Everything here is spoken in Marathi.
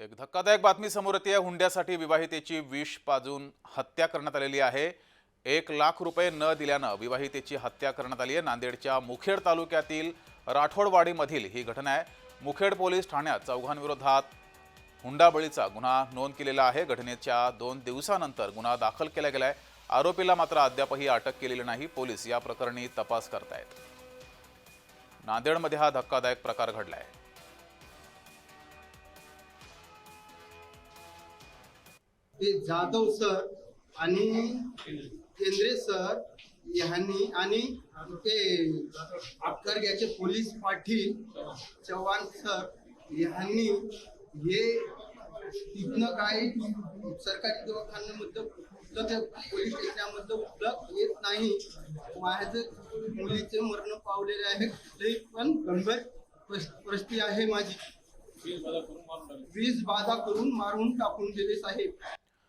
एक धक्कादायक बातमी समोर येते. हुंड्यासाठी विवाहितेची विष पाजून हत्या करण्यात आलेली आहे. एक लाख रुपये न दिल्यानं विवाहितेची हत्या करण्यात आली आहे. नांदेडच्या मुखेड तालुक्यातील राठोडवाडीमधील ही घटना आहे. मुखेड पोलीस ठाण्यात चौघांविरोधात हुंडाबळीचा गुन्हा नोंद केलेला आहे. घटनेच्या दोन दिवसानंतर गुन्हा दाखल केला गेलाय. आरोपीला मात्र अद्यापही अटक केलेली नाही. पोलीस या प्रकरणी तपास करतायत. नांदेडमध्ये हा धक्कादायक प्रकार घडलाय. ते जाधव सर आणि केंद्रे सर यांनी आणि ते अक्करग्याचे पोलीस पाटील चव्हाण सर यांनी हे तिथनं काही सरकारी दवाखान्यामध्ये कुठलं ते पोलीस स्टेशनमध्ये उपलब्ध येत नाही. माझं मुलीचे मरण पावलेले आहे. तरी पण गंभीर परिस- परिस्थिती आहे माझी. वीज बाधा करून मारून टाकून दिले साहेब.